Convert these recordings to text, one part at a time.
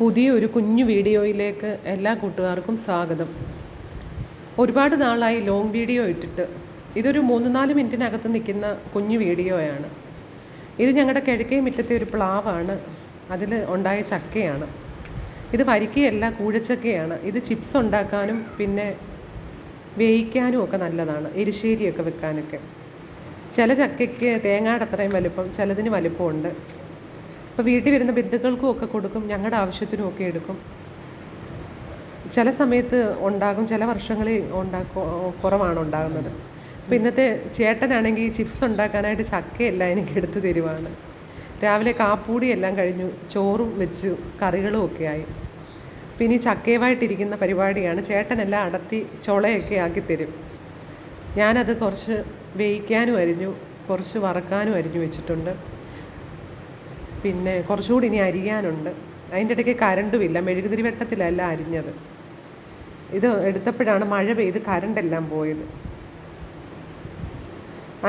പുതിയൊരു കുഞ്ഞു വീഡിയോയിലേക്ക് എല്ലാ കൂട്ടുകാർക്കും സ്വാഗതം. ഒരുപാട് നാളായി ലോങ് വീഡിയോ ഇട്ടിട്ട്. ഇതൊരു മൂന്ന് നാല് മിനിറ്റിനകത്ത് നിൽക്കുന്ന കുഞ്ഞു വീഡിയോയാണ്. ഇത് ഞങ്ങളുടെ കിഴക്കേ മുറ്റത്തെ ഒരു പ്ലാവാണ്. അതിൽ ഉണ്ടായ ചക്കയാണ്. ഇത് വരിക്കയല്ല കൂഴച്ചക്കയാണ്. ഇത് ചിപ്സ് ഉണ്ടാക്കാനും പിന്നെ വേവിക്കാനും ഒക്കെ നല്ലതാണ്. എരിശ്ശേരിയൊക്കെ വെക്കാനൊക്കെ. ചില ചക്കയ്ക്ക് തേങ്ങയുടെ അത്രയും വലുപ്പം ചിലതിന് വലുപ്പമുണ്ട്. അപ്പോൾ വീട്ടിൽ വരുന്ന ബന്ധുക്കൾക്കും ഒക്കെ കൊടുക്കും ഞങ്ങളുടെ ആവശ്യത്തിനും ഒക്കെ എടുക്കും. ചില സമയത്ത് ഉണ്ടാകും ചില വർഷങ്ങളിൽ ഉണ്ടാക്കും കുറവാണ് ഉണ്ടാകുന്നത്. അപ്പോൾ ഇന്നത്തെ ചേട്ടനാണെങ്കിൽ ചിപ്സ് ഉണ്ടാക്കാനായിട്ട് ചക്കയെല്ലാം എനിക്ക് എടുത്തു തരുവാണ്. രാവിലെ കാപ്പൂടി എല്ലാം കഴിഞ്ഞു ചോറും വെച്ചു കറികളും ഒക്കെ ആയി. പിന്നെ ഈ ചക്കയുമായിട്ടിരിക്കുന്ന പരിപാടിയാണ് ചേട്ടനെല്ലാം അടത്തി ചുളയൊക്കെ ആക്കി തരും. ഞാനത് കുറച്ച് വേവിക്കാനും അരിഞ്ഞു കുറച്ച് വറക്കാനും അരിഞ്ഞു വെച്ചിട്ടുണ്ട്. പിന്നെ കുറച്ചുകൂടി ഇനി അരിയാനുണ്ട്. അതിന്റെ ഇടയ്ക്ക് കരണ്ടും ഇല്ല മെഴുകുതിരി വെട്ടത്തിലല്ല അരിഞ്ഞത്. ഇത് എടുത്തപ്പോഴാണ് മഴ പെയ്ത് കരണ്ടെല്ലാം പോയത്.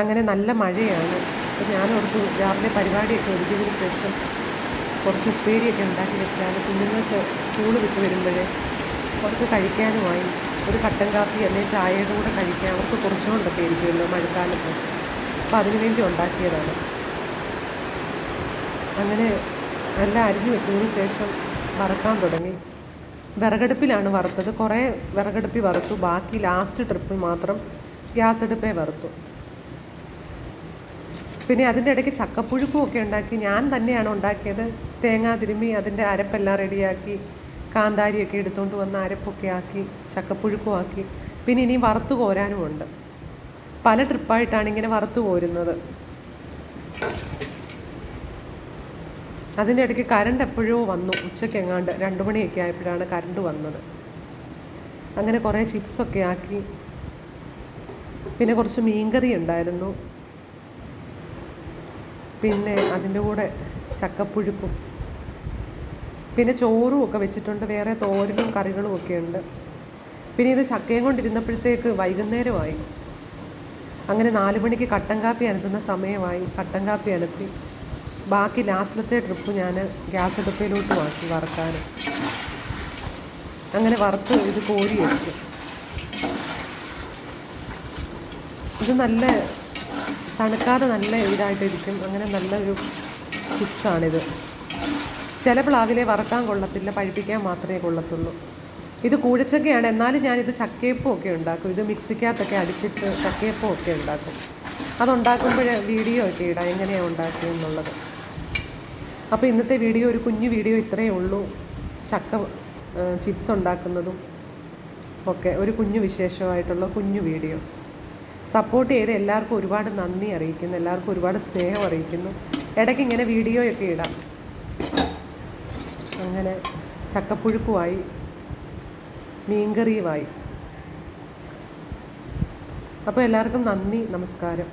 അങ്ങനെ നല്ല മഴയാണ്. അപ്പോൾ ഞാൻ കുറച്ച് രാവിലെ പരിപാടിയൊക്കെ ഒരുക്കിയതിന് ശേഷം കുറച്ച് ഉപ്പേരിയൊക്കെ ഉണ്ടാക്കി വെച്ചാൽ കുഞ്ഞുങ്ങൾക്ക് സ്കൂൾ വിട്ട് വരുമ്പോഴേ അവർക്ക് കഴിക്കാനുമായി ഒരു കട്ടൻ കാപ്പി അല്ലെങ്കിൽ ചായയുടെ കൂടെ കഴിക്കാൻ അവർക്ക് കുറച്ചുകൊണ്ടൊക്കെ ഇരിക്കുമല്ലോ മഴക്കാലത്ത്. അപ്പോൾ അതിനുവേണ്ടി ഉണ്ടാക്കിയതാണ്. അങ്ങനെ എല്ലാം അരിഞ്ഞു വെച്ചതിന് ശേഷം വറക്കാൻ തുടങ്ങി. വിറകടുപ്പിലാണ് വറുത്തത്. കുറേ വിറകടുപ്പിൽ വറുത്തു. ബാക്കി ലാസ്റ്റ് ട്രിപ്പിൽ മാത്രം ഗ്യാസ് അടുപ്പേ വറുത്തു. പിന്നെ അതിന്റെ ഇടയ്ക്ക് ചക്കപ്പുഴുക്കും ഒക്കെ ഉണ്ടാക്കി. ഞാൻ തന്നെയാണ് ഉണ്ടാക്കിയത്. തേങ്ങ തിരുമ്മി അതിന്റെ അരപ്പെല്ലാം റെഡിയാക്കി കാന്താരിയൊക്കെ എടുത്തുകൊണ്ട് വന്ന് അരപ്പൊക്കെ ആക്കി ചക്കപ്പുഴുക്കും ആക്കി. പിന്നെ ഇനി വറുത്തു കോരാനുമുണ്ട്. പല ട്രിപ്പായിട്ടാണ് ഇങ്ങനെ വറുത്തു കോരുന്നത്. അതിന്റെ ഇടയ്ക്ക് കരണ്ട് എപ്പോഴോ വന്നു. ഉച്ചയ്ക്ക് എങ്ങാണ്ട് രണ്ട് മണിയൊക്കെ ആയപ്പോഴാണ് കരണ്ട് വന്നത്. അങ്ങനെ കുറേ ചിപ്സൊക്കെ ആക്കി. പിന്നെ കുറച്ച് മീൻകറി ഉണ്ടായിരുന്നു. പിന്നെ അതിന്റെ കൂടെ ചക്കപ്പുഴുക്കും. പിന്നെ ചോറും ഒക്കെ വെച്ചിട്ടുണ്ട്. വേറെ തോരനും കറികളും ഒക്കെ ഉണ്ട്. പിന്നെ ഇത് ചക്കയും കൊണ്ടിരുന്നപ്പോഴത്തേക്ക് വൈകുന്നേരമായി. അങ്ങനെ നാല് മണിക്ക് കട്ടൻ കാപ്പി അനത്തുന്ന സമയമായി. കട്ടൻ കാപ്പി അനത്തി. ബാക്കി ലാസ്റ്റിലത്തെ ട്രിപ്പ് ഞാൻ ഗ്യാസ് അടുപ്പിലോട്ട് മാറ്റി വറുക്കാൻ അങ്ങനെ വറുത്ത് ഇത് കോരി വെച്ചു. ഇത് നല്ല തണുക്കാതെ നല്ല ഇതായിട്ടിരിക്കും. അങ്ങനെ നല്ലൊരു ചിപ്സാണിത് ചില പ്ലാവിലെ വറുക്കാൻ കൊള്ളത്തില്ല പഴിപ്പിക്കാൻ മാത്രമേ കൊള്ളത്തുള്ളൂ. ഇത് കൂഴച്ചക്കയാണ് എന്നാലും ഞാനിത് ചക്കയപ്പം ഒക്കെ ഉണ്ടാക്കും. ഇത് മിക്സിക്കകത്തൊക്കെ അടിച്ചിട്ട് ചക്കയപ്പം ഒക്കെ ഉണ്ടാക്കും. അതുണ്ടാക്കുമ്പോൾ വീഡിയോ ഒക്കെ ഇടാം. എങ്ങനെയാണ് ഉണ്ടാക്കിയെന്നുള്ളത്. അപ്പോൾ ഇന്നത്തെ വീഡിയോ ഒരു കുഞ്ഞു വീഡിയോ ഇത്രയേ ഉള്ളൂ. ചക്ക ചിപ്സ് ഉണ്ടാക്കുന്നതും ഒക്കെ ഒരു കുഞ്ഞു വിശേഷമായിട്ടുള്ള കുഞ്ഞു വീഡിയോ. സപ്പോർട്ട് ചെയ്ത് എല്ലാവർക്കും ഒരുപാട് നന്ദി അറിയിക്കുന്നു. എല്ലാവർക്കും ഒരുപാട് സ്നേഹം അറിയിക്കുന്നു. ഇടയ്ക്ക് ഇങ്ങനെ വീഡിയോയൊക്കെ ഇടാം. അങ്ങനെ ചക്കപ്പുഴുക്കുമായി മീൻകറിയുമായി. അപ്പോൾ എല്ലാവർക്കും നന്ദി നമസ്കാരം.